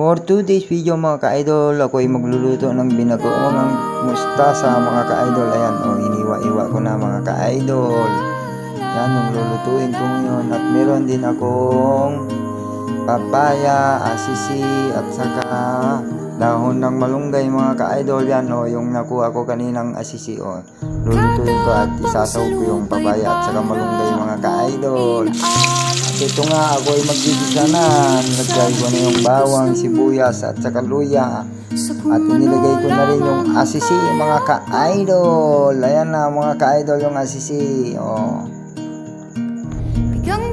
For today's video mga ka-idol, ako ay magluluto ng binagoong mustasa mga ka-idol. Ayan, o, iniwa-iwa ko na mga ka-idol. Yan, yung lulutuin ko ngayon. At meron din akong papaya, asisi, at saka dahon ng malunggay mga ka-idol. Yan, o, yung nakuha ko kaninang asisi, o. Lulutuin ko at isasaw ko yung papaya at saka malunggay mga ka-idol. At ito nga, ako ay maggigisa na. Nilagay ko na yung bawang, sibuyas at saka luya. At inilagay ko na rin yung asisi mga ka-idol. Ayan na mga ka-idol yung asisi. Oh.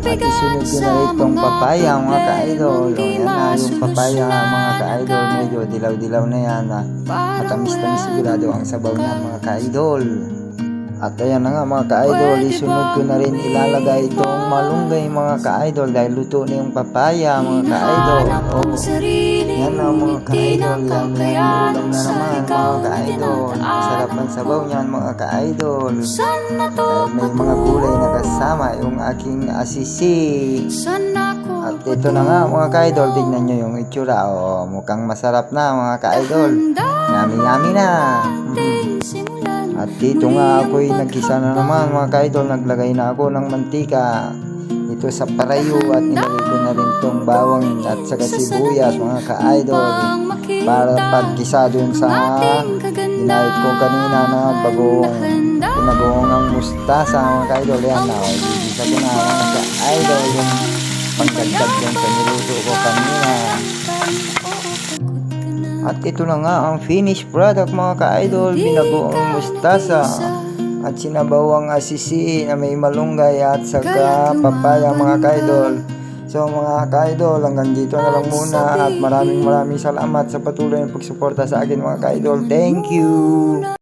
At isunod ko na rin itong papaya mga ka-idol. O yan na yung papaya mga ka-idol. Medyo dilaw-dilaw na yan. Ah. Matamis-tamis sigurado ang sabaw niyan mga ka-idol. At ayan na nga mga ka-idol, isunod ko na rin ilalagay itong malunggay mga ka-idol dahil luto na yung papaya mga ka-idol. Oh. Yan na mga ka-idol, yan na yung ulam na naman mga ka-idol. Masarap ang sabaw niyan mga ka-idol. Dahil may mga gulay na kasama yung aking asisi. At ito na nga mga ka-idol, tignan nyo yung itsura. Oh, mukhang masarap na mga ka-idol. Yummy yummy na. Mm. At dito nga ako'y nagkisa na naman mga ka-idol, naglagay na ako ng mantika ito sa parayo at nilagay ko na rin tong bawang at saka sibuyas mga ka-idol para pagkisa dun sa ginahit ko kanina na bagong pinagong ang mustasa mga ka-idol. Yan na gigisa ko na mga ka-idol yung pagdagdag dun sa niluto ko kanina at ito na nga ang finished product mga ka-idol, binagoong mustasa at sinabawang asisi na may malunggay at saka papaya mga ka-idol. So mga ka-idol, hanggang dito na lang muna at maraming maraming salamat sa patuloy na pagsuporta sa akin mga ka-idol. Thank you!